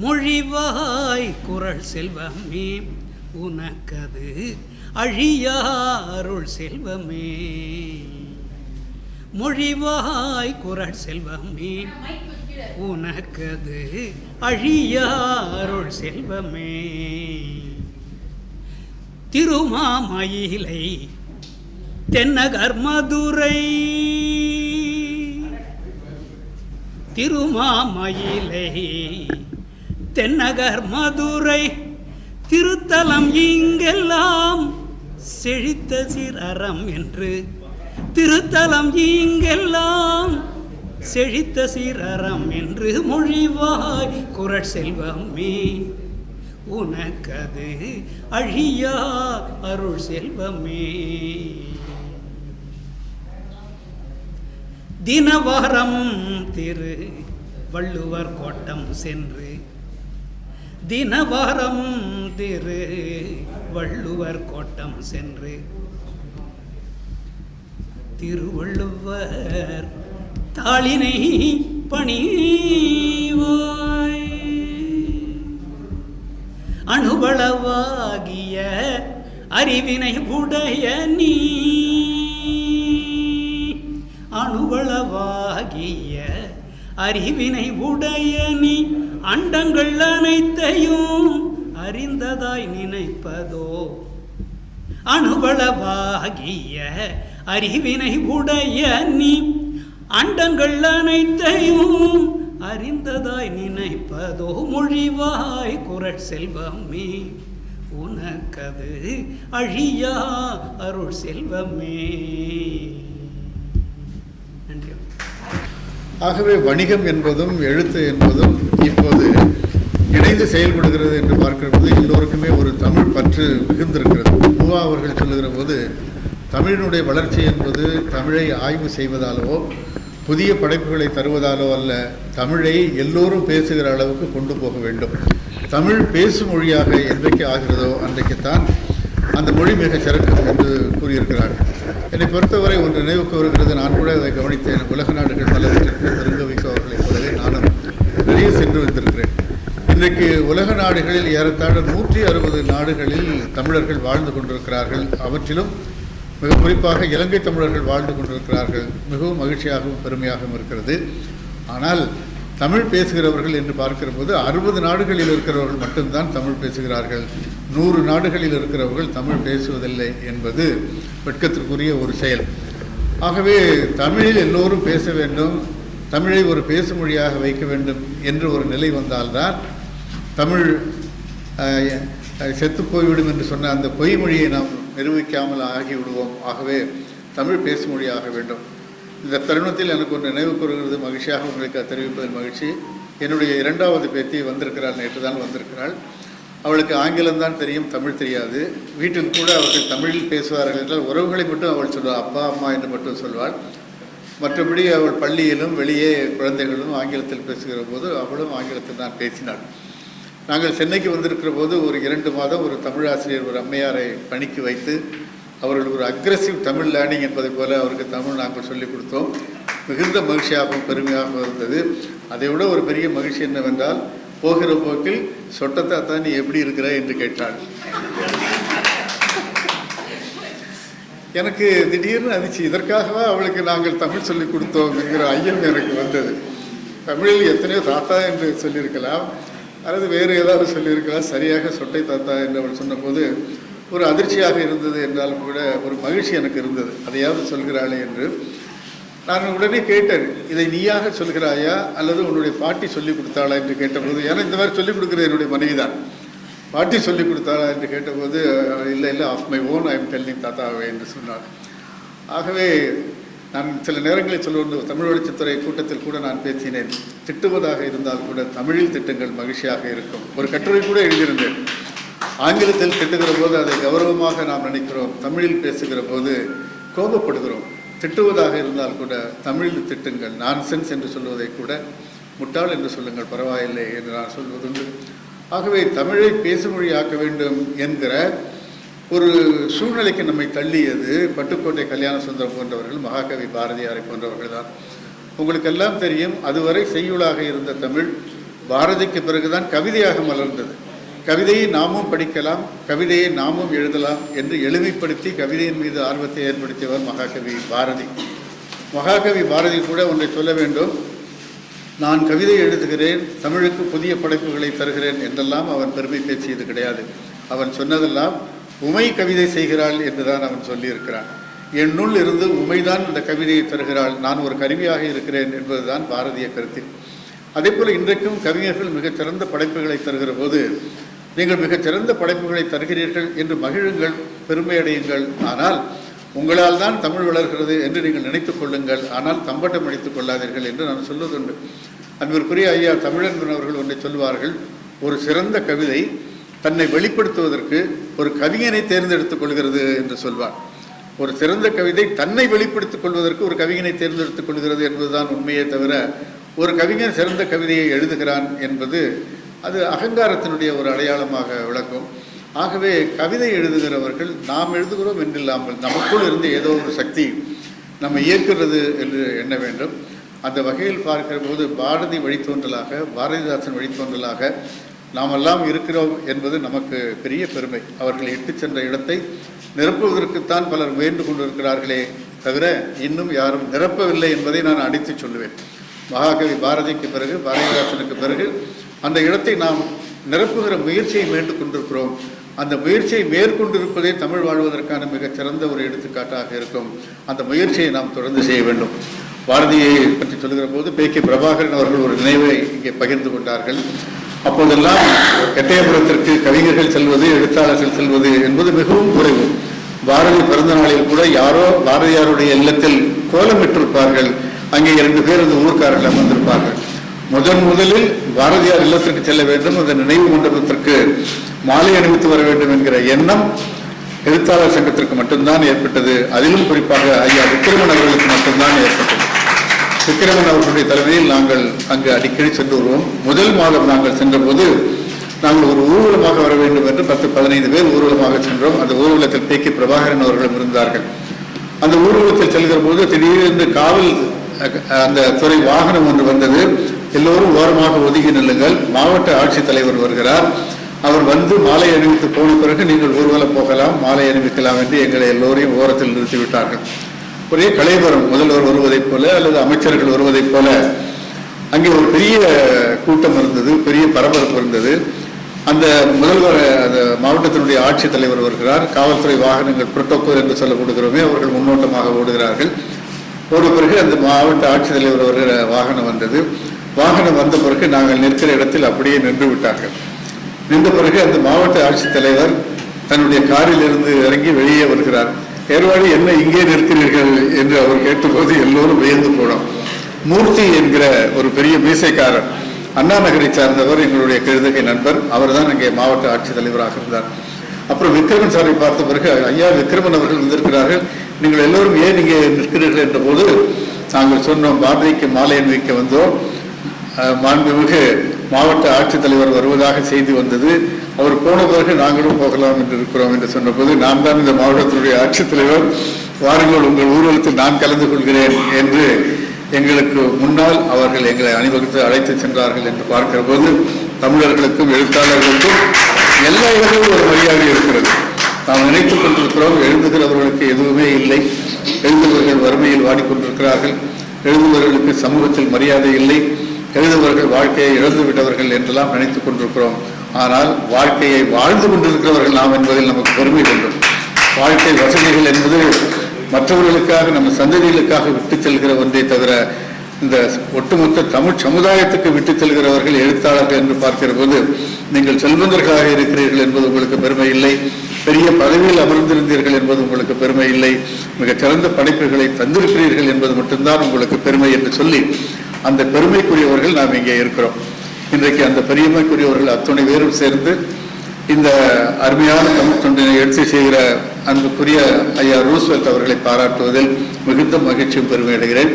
மொழிவாய் குரல் செல்வமே உனக்கது அழியாருள் செல்வமே. மொழிவாய் குரல் செல்வமே உனக்கது அழியாருள் செல்வமே. திருமாமயிலை தென்னகர் மதுரை. திருமாமயிலை தென்னகர் மதுரை திருத்தலம் இங்கெல்லாம் செழித்த சிரரம் என்று. திருத்தலம் இங்கெல்லாம் செழித்த சிரரம் என்று மொழிவாய் குரட் செல்வமே உனக்கது அழியா அருள் செல்வமே தினவாரம் திரு வள்ளுவர் கோட்டம் சென்று தினவாரம் திரு வள்ளுவர் கோட்டம் சென்று திருவள்ளுவர் தாளினை பணிவாய். அணுவளவாகிய அறிவினை உடைய நீ. அணுவளவாகிய அறிவினை உடைய நீ. அண்டங்கள் அனைத்தையும் அறிந்ததாய் நினைப்பதோ? அனுபளவாகிய அறிவினை உடைய நீ அண்டங்கள் அனைத்தையும் அறிந்ததாய் நினைப்பதோ? மொழிவாய் குரட் செல்வமே உனக்கது அழியா அருள் செல்வமே. நன்றி. ஆகவே வணிகம் என்பதும் எழுத்து என்பதும் இப்போ இணைந்து செயல்படுகிறது என்று பார்க்கிற போது எல்லோருக்குமே ஒரு தமிழ் பற்று மிகுந்திருக்கிறது. பூவா அவர்கள் சொல்லுகிற போது தமிழினுடைய வளர்ச்சி என்பது தமிழை ஆய்வு செய்வதாலோ புதிய படைப்புகளை தருவதாலோ அல்ல தமிழை எல்லோரும் பேசுகிற அளவுக்கு கொண்டு போக வேண்டும். தமிழ் பேசும் மொழியாக என்றைக்கு ஆகிறதோ அன்றைக்குத்தான் அந்த மொழி மிக சிறக்கும் என்று கூறியிருக்கிறார். என்னை பொறுத்தவரை ஒன்று நினைவுக்கு வருகிறது நான் கூட அதை கவனித்தேன். உலக நாடுகள் பலவற்றிற்கு பெருங்கவிக்கு அவர்களைப் போலவே நானும் நிறைய சென்று வந்திருக்கிறேன். இன்றைக்கு உலக நாடுகளில் ஏறத்தாழ நூற்றி அறுபது நாடுகளில் தமிழர்கள் வாழ்ந்து கொண்டிருக்கிறார்கள். அவற்றிலும் மிக குறிப்பாக இலங்கை தமிழர்கள் வாழ்ந்து கொண்டிருக்கிறார்கள். மிகவும் மகிழ்ச்சியாகவும் பெருமையாகவும் இருக்கிறது. ஆனால் தமிழ் பேசுகிறவர்கள் என்று பார்க்கிற போது அறுபது நாடுகளில் இருக்கிறவர்கள் மட்டும்தான் தமிழ் பேசுகிறார்கள். நூறு நாடுகளில் இருக்கிறவர்கள் தமிழ் பேசுவதில்லை என்பது வெட்கத்திற்குரிய ஒரு செயல். ஆகவே தமிழில் எல்லோரும் பேச வேண்டும். தமிழை ஒரு பேசு மொழியாக வைக்க வேண்டும் என்று ஒரு நிலை வந்தால்தான் தமிழ் செத்து போய்விடும் என்று சொன்ன அந்த பொய்மொழியை நாம் நிரூபிக்காமல் ஆகிவிடுவோம். ஆகவே தமிழ் பேசும் மொழியாக வேண்டும். இந்த தருணத்தில் எனக்கு ஒரு நினைவு கூறுகிறது. மகிழ்ச்சியாக உங்களுக்கு தெரிவிப்பதில் மகிழ்ச்சி. என்னுடைய இரண்டாவது பேத்தி வந்திருக்கிறாள் நேற்று தான் வந்திருக்கிறாள். அவளுக்கு ஆங்கிலம் தான் தெரியும் தமிழ் தெரியாது. வீட்டில் கூட அவர்கள் தமிழில் பேசுவார்கள் என்றால் உறவுகளை மட்டும் அவள் சொல்வாள் அப்பா அம்மா என்று மட்டும் சொல்வாள். மற்றபடி அவள் பள்ளியிலும் வெளியே குழந்தைகளும் ஆங்கிலத்தில் பேசுகிற போது அவளும் ஆங்கிலத்தில் தான் பேசினாள். நாங்கள் சென்னைக்கு வந்திருக்கிற போது ஒரு இரண்டு மாதம் ஒரு தமிழ் ஆசிரியர் ஒரு அம்மையாரை பணிக்கு வைத்து அவர்கள் ஒரு அக்ரஸிவ் தமிழ் லேர்னிங் என்பதை போல அவருக்கு தமிழ் நாங்கள் சொல்லிக் கொடுத்தோம். மிகுந்த மகிழ்ச்சியாகவும் பெருமையாகவும் இருந்தது. அதை விட ஒரு பெரிய மகிழ்ச்சி என்னவென்றால் போகிற போக்கில் சொட்டத்தாத்தா நீ எப்படி இருக்கிற என்று கேட்டாள். எனக்கு திடீர்னு அதிச்சு இதற்காகவா அவளுக்கு நாங்கள் தமிழ் சொல்லிக் கொடுத்தோம் என்கிற ஐயம் எனக்கு வந்தது. தமிழில் எத்தனையோ தாத்தா என்று சொல்லியிருக்கலாம். அல்லது வேறு ஏதாவது சொல்லியிருக்கலாம். சரியாக சொட்டை தாத்தா என்று அவள் சொன்னபோது ஒரு அதிர்ச்சியாக இருந்தது என்றாலும் கூட ஒரு மகிழ்ச்சி எனக்கு இருந்தது. அதையாவது சொல்கிறாளே என்று. நான் உடனே கேட்டேன் இதை நீயாக சொல்கிறாயா? அல்லது உன்னுடைய பாட்டி சொல்லிக் கொடுத்தாளா? என்று கேட்டபோது ஏன்னா இந்த மாதிரி சொல்லிக் கொடுக்குறது என்னுடைய மனைவி தான். பாட்டி சொல்லிக் கொடுத்தாளா? என்று கேட்டபோது இல்லை இல்லை of my own I am telling தாத்தாவே என்று சொன்னார் ஆகவே நான் சில நேரங்களில் சொல்லுவது தமிழ் வளர்ச்சித்துறை கூட்டத்தில் கூட நான் பேசினேன். திட்டுவதாக இருந்தால் கூட தமிழில் திட்டங்கள் மகிழ்ச்சியாக இருக்கும். ஒரு கட்டுரை கூட எழுதியிருந்தேன். ஆங்கிலத்தில் திட்டுகிற போது அதை கௌரவமாக நாம் நினைக்கிறோம். தமிழில் பேசுகிற போது கோபப்படுகிறோம். திட்டுவதாக இருந்தால் கூட தமிழில் திட்டுங்கள் நான்சென்ஸ் என்று சொல்வதை கூட முட்டாள் என்று சொல்லுங்கள் பரவாயில்லை என்று நான் சொல்வதுண்டு. ஆகவே தமிழை பேசுமொழியாக்க வேண்டும் என்கிற ஒரு சூழ்நிலைக்கு நம்மை தள்ளியது பட்டுக்கோட்டை கல்யாண சுந்தரம் போன்றவர்கள் மகாகவி பாரதியாரை போன்றவர்கள் தான். உங்களுக்கெல்லாம் தெரியும் அதுவரை செய்யுளாக இருந்த தமிழ் பாரதிக்கு பிறகுதான் கவிதையாக மலர்ந்தது. கவிதையை நாமும் படிக்கலாம் கவிதையை நாமும் எழுதலாம் என்று எளிமைப்படுத்தி கவிதையின் மீது ஆர்வத்தை ஏற்படுத்தியவர் மகாகவி பாரதி. மகாகவி பாரதி கூட ஒன்றை சொல்ல வேண்டும். நான் கவிதை எழுதுகிறேன் தமிழுக்கு புதிய படைப்புகளை தருகிறேன் என்றெல்லாம் அவன் பெருமை பேசியது கிடையாது. அவன் சொன்னதெல்லாம் உமை கவிதை செய்கிறாள் என்றுதான் அவன் சொல்லியிருக்கிறான். என்னுள் இருந்து உமைதான் இந்த கவிதையை தருகிறாள். நான் ஒரு கருவியாக இருக்கிறேன் என்பதுதான் பாரதிய கருத்து. அதே போல இன்றைக்கும் கவிஞர்கள் மிகச்சிறந்த படைப்புகளை தருகிற போது நீங்கள் மிகச்சிறந்த படைப்புகளை தருகிறீர்கள் என்று மகிழுங்கள் பெருமையடையுங்கள். ஆனால் உங்களால் தான் தமிழ் வளர்கிறது என்று நீங்கள் நினைத்துக் கொள்ளுங்கள். ஆனால் தம்பட்டம் அடித்துக் கொள்ளாதீர்கள் என்று நான் சொல்வதுண்டு. அன்பிற்குரிய ஐயா தமிழன்பன் அவர்கள் ஒன்றை சொல்வார்கள் ஒரு சிறந்த கவிதை தன்னை வெளிப்படுத்துவதற்கு ஒரு கவிஞனை தேர்ந்தெடுத்துக் கொள்கிறது என்று சொல்வார். ஒரு சிறந்த கவிதை தன்னை வெளிப்படுத்திக் கொள்வதற்கு ஒரு கவிஞனை தேர்ந்தெடுத்துக் கொள்கிறது என்பதுதான் உண்மையே தவிர ஒரு கவிஞன் சிறந்த கவிதையை எழுதுகிறான் என்பது அது அகங்காரத்தினுடைய ஒரு அடையாளமாக விளக்கும் ஆகவே கவிதை எழுதுகிறவர்கள் நாம் எழுதுகிறோம் என்றில்லாமல் நமக்குள் இருந்து ஏதோ ஒரு சக்தி நம்ம இயக்குகிறது என்று எண்ண வேண்டும். அந்த வகையில் பார்க்கிற போது பாரதி வழித்தோன்றலாக பாரதிதாசன் வழித்தோன்றலாக நாமெல்லாம் இருக்கிறோம் என்பது நமக்கு பெரிய பெருமை. அவர்கள் இட்டு சென்ற இடத்தை நிரப்புவதற்குத்தான் பலர் முயன்று கொண்டிருக்கிறார்களே தவிர இன்னும் யாரும் நிரப்பவில்லை என்பதை நான் அடித்து சொல்லுவேன். மகாகவி பாரதிக்கு பிறகு பாரதிதாசனுக்கு பிறகு அந்த இடத்தை நாம் நிரப்புகிற முயற்சியை மேண்டு கொண்டிருக்கிறோம். அந்த முயற்சியை மேற்கொண்டிருப்பதே தமிழ் வாழ்வதற்கான மிகச் சிறந்த ஒரு எடுத்துக்காட்டாக இருக்கும். அந்த முயற்சியை நாம் தொடர்ந்து செய்ய வேண்டும். பாரதியை பற்றி சொல்லுகிற போது பே கே பிரபாகரன் அவர்கள் ஒரு நினைவை இங்கே பகிர்ந்து கொண்டார்கள். அப்போதெல்லாம் எட்டயபுரத்திற்கு கவிஞர்கள் செல்வது எழுத்தாளர்கள் செல்வது என்பது மிகவும் குறைவு. பாரதி பிறந்த நாளில் கூட யாரோ பாரதியாருடைய இல்லத்தில் கோலமிட்டிருப்பார்கள் அங்கே இரண்டு பேர் அந்த ஊர்க்காரர்கள் அமர்ந்திருப்பார்கள். முதன் முதலில் பாரதியார் இல்லத்திற்கு செல்ல வேண்டும். அந்த நினைவு மண்டபத்திற்கு மாலை அணிவித்து வர வேண்டும் என்கிற எண்ணம் எழுத்தாளர் சங்கத்திற்கு மட்டும்தான் ஏற்பட்டது. அதிலும் குறிப்பாக ஐயா விக்ரமன் அவர்களுக்கு மட்டும்தான் ஏற்பட்டது. விக்கிரமன் அவர்களுடைய தலைமையில் நாங்கள் அங்கு அடிக்கடி சென்று வருவோம். முதல் மாதம் நாங்கள் சென்றபோது நாங்கள் ஒரு ஊர்வலமாக வர வேண்டும் என்று பத்து பதினைந்து பேர் ஊர்வலமாக சென்றோம். அந்த ஊர்வலத்தில் பே. கே. பிரபாகரன் அவர்களும் இருந்தார்கள். அந்த ஊர்வலத்தில் செல்கிற போது திடீரென்று காவல் அந்த துறை வாகனம் ஒன்று வந்தது. எல்லோரும் ஓரமாக ஒதுங்கி நில்லுங்கள். மாவட்ட ஆட்சித்தலைவர் வருகிறார். அவர் வந்து மாலை அணிவித்து போன பிறகு நீங்கள் ஊர்வலம் போகலாம் மாலை அணிவிக்கலாம் என்று எங்களை எல்லோரையும் ஓரத்தில் நிறுத்திவிட்டார்கள். ஒரே கலைவரம் முதல்வர் வருவதைப் போல அல்லது அமைச்சர்கள் வருவதைப் போல. அங்கே ஒரு பெரிய கூட்டம் இருந்தது பெரிய பரபரப்பு இருந்தது. அந்த முதல்வர் அந்த மாவட்டத்தினுடைய ஆட்சித்தலைவர் வருகிறார். காவல்துறை வாகனங்கள் புரோட்டோகால் என்று சொல்லப்படுகிறோமே அவர்கள் முன்னோட்டமாக ஓடுகிறார்கள். ஓடிய பிறகு அந்த மாவட்ட ஆட்சித்தலைவர் வருகிற வாகனம் வந்தது. வாகனம் வந்த பிறகு நாங்கள் நிற்கிற இடத்தில் அப்படியே நின்று விட்டார்கள். நின்ற பிறகு அந்த மாவட்ட ஆட்சித்தலைவர் தன்னுடைய காரில் இருந்து இறங்கி வெளியே வருகிறார். ஏர்வாடி என்ன இங்கே நிற்கிறீர்கள்? என்று அவர் கேட்டபோது எல்லோரும் வியந்து போனோம். மூர்த்தி என்கிற ஒரு பெரிய மீசைக்காரர் அண்ணா நகரை சார்ந்தவர் எங்களுடைய கழுதகை நண்பர். அவர்தான் இங்கே மாவட்ட ஆட்சித்தலைவராக இருந்தார். அப்புறம் விக்ரமன் சாரை பார்த்த பிறகு ஐயா விக்ரமன் அவர்கள் வந்திருக்கிறார்கள். நீங்கள் எல்லோரும் ஏன் இங்கே நிற்கிறீர்கள்? என்ற போது நாங்கள் சொன்னோம் பாரதிக்கு மாலை அணிவிக்க வந்தோம். மாண்புமிகு மாவட்ட ஆட்சித்தலைவர் வருவதாக செய்தி வந்தது. அவர் போன பிறகு நாங்களும் போகலாம் என்று இருக்கிறோம் என்று சொன்னபோது நான் தான் இந்த மாவட்டத்தினுடைய ஆட்சித்தலைவர். வாருங்கள் உங்கள் ஊர்வலத்தில் நான் கலந்து கொள்கிறேன் என்று எங்களுக்கு முன்னால் அவர்கள் எங்களை அணிவகுத்து அழைத்து சென்றார்கள் என்று பார்க்கிற போது தமிழர்களுக்கும் எழுத்தாளர்களுக்கும் எல்லா இடங்களும் ஒரு மரியாதை இருக்கிறது. நாம் நினைத்துக் கொண்டிருக்கிறோம் எழுதுகிறவர்களுக்கு எதுவுமே இல்லை. எழுதுபவர்கள் வறுமையில் வாடிக்கொண்டிருக்கிறார்கள். எழுதுபவர்களுக்கு சமூகத்தில் மரியாதை இல்லை. எழுதுபவர்கள் வாழ்க்கையை இழந்து விட்டவர்கள் என்றெல்லாம் நினைத்துக் கொண்டிருக்கிறோம். ஆனால் வாழ்க்கையை வாழ்ந்து கொண்டிருக்கிறவர்கள் நாம் என்பதில் நமக்கு பெருமை வேண்டும். வாழ்க்கை வசதிகள் என்பது மற்றவர்களுக்காக நம்ம சந்ததிகளுக்காக விட்டு செல்கிற ஒன்றே தவிர இந்த ஒட்டுமொத்த தமிழ் சமுதாயத்துக்கு விட்டு செல்கிறவர்கள் எழுத்தாளர்கள் என்று பார்க்கிற போது நீங்கள் செல்வந்தர்களாக இருக்கிறீர்கள் என்பது உங்களுக்கு பெருமை இல்லை. பெரிய பதவியில் அமர்ந்திருந்தீர்கள் என்பது உங்களுக்கு பெருமை இல்லை. மிகச் சிறந்த படைப்புகளை தந்திருக்கிறீர்கள் என்பது மட்டும்தான் உங்களுக்கு பெருமை என்று சொல்லி அந்த பெருமைக்குரியவர்கள் நாம் இங்கே இருக்கிறோம். இன்றைக்கு அந்த பெருமைக்குரியவர்கள் அத்துணை பேரும் சேர்ந்து இந்த அருமையான தமிழ் தொண்டினை எடுத்து செய்கிற அன்புக்குரிய ஐயா ரூஸ்வெல்ட் அவர்களை பாராட்டுவதில் மிகுந்த மகிழ்ச்சியும் பெருமை அடைகிறேன்.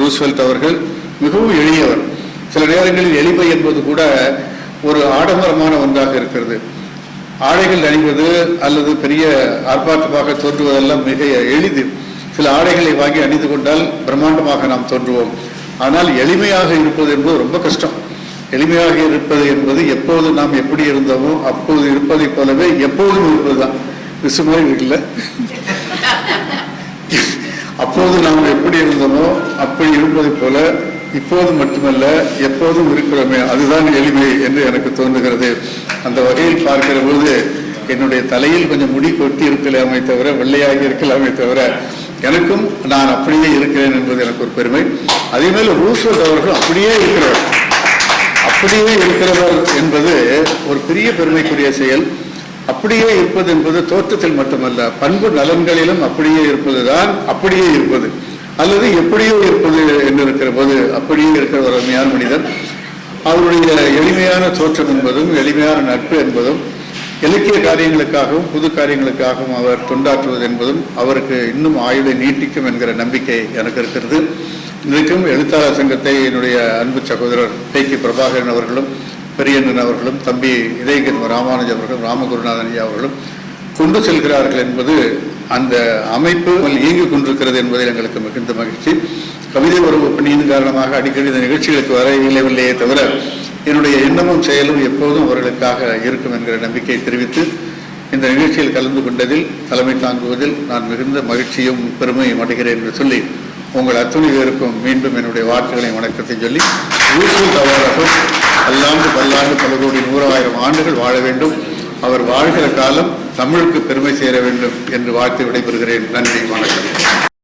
ரூஸ்வெல்ட் அவர்கள் மிகவும் எளியவர். சில நேரங்களில் எளிமை என்பது கூட ஒரு ஆடம்பரமான ஒன்றாக இருக்கிறது. ஆடைகள் அணிவது அல்லது பெரிய ஆர்ப்பாட்டமாக தோன்றுவதெல்லாம் மிக எளிது. சில ஆடைகளை வாங்கி அணிந்து கொண்டால் பிரம்மாண்டமாக நாம் தோன்றுவோம். ஆனால் எளிமையாக இருப்பது என்பது ரொம்ப கஷ்டம். எளிமையாக இருப்பது என்பது எப்போது நாம் எப்படி இருந்தோமோ அப்போது இருப்பதைப் போலவே எப்போதும் இருப்பதுதான். விசு மாதிரி இருக்குல்ல? அப்போது நாம் எப்படி இருந்தோமோ அப்படி இருப்பதைப் போல இப்போது மட்டுமல்ல எப்போதும் இருக்கிறோமே. அதுதான் எளிமை என்று எனக்கு தோன்றுகிறது. அந்த வகையில் பார்க்கிற போது என்னுடைய தலையில் கொஞ்சம் முடி கொட்டி இருக்கலாமே தவிர வெள்ளையாகி இருக்கலாமே தவிர எனக்கும் நான் அப்படியே இருக்கிறேன் என்பது எனக்கு ஒரு பெருமை. அதே மேல ரூஸ்வெல்ட் அவர்கள் அப்படியே இருக்கிறவர். அப்படியே இருக்கிறவர் என்பது ஒரு பெரிய பெருமைக்குரிய செயல். அப்படியே இருப்பது என்பது தோற்றத்தில் மட்டுமல்ல பண்பு நலன்களிலும் அப்படியே இருப்பதுதான் அப்படியே இருப்பது. அல்லது எப்படியோ இருப்பது என்று இருக்கிற போது அப்படியே இருக்கிற ஒரு அருமையான மனிதன் அவருடைய எளிமையான தோற்றம் என்பதும் எளிமையான நட்பு என்பதும் இலக்கிய காரியங்களுக்காகவும் புது காரியங்களுக்காகவும் அவர் தொண்டாற்றுவது என்பதும் அவருக்கு இன்னும் ஆயுளை நீட்டிக்கும் என்கிற நம்பிக்கை எனக்கு இருக்கிறது. இன்றைக்கும் எழுத்தாளர் சங்கத்தை என்னுடைய அன்பு சகோதரர் பேக்கி பிரபாகரன் அவர்களும் பெரியண்ணன் அவர்களும் தம்பி இதயகன் ராமானுஜ் அவர்களும் ராமகுருநாதன் ஐயா அவர்களும் கொண்டு செல்கிறார்கள் என்பது அந்த அமைப்பு இயங்கிக் கொண்டிருக்கிறது என்பதில் எங்களுக்கு மிகுந்த மகிழ்ச்சி. கவிதை உறவு பணியின் காரணமாக அடிக்கடி இந்த நிகழ்ச்சிகளுக்கு வர இயலவில்லையே தவிர என்னுடைய எண்ணமும் செயலும் எப்போதும் அவர்களுக்காக இருக்கும் என்கிற நம்பிக்கையை தெரிவித்து இந்த நிகழ்ச்சியில் கலந்து கொண்டதில் தலைமை தாங்குவதில் நான் மிகுந்த மகிழ்ச்சியும் பெருமையும் அடைகிறேன் என்று சொல்லி உங்கள் அத்துணை பேருக்கும் மீண்டும் என்னுடைய வாழ்த்துக்களை வணக்கத்தை சொல்லி யூசுல் தவாரகம் பல்லாண்டு பல்லாண்டு பல கோடி நூறாயிரம் ஆண்டுகள் வாழ வேண்டும். அவர் வாழ்கிற காலம் தமிழுக்கு பெருமை சேர வேண்டும் என்று வாழ்த்து விடைபெறுகிறேன். நன்றி வணக்கம்.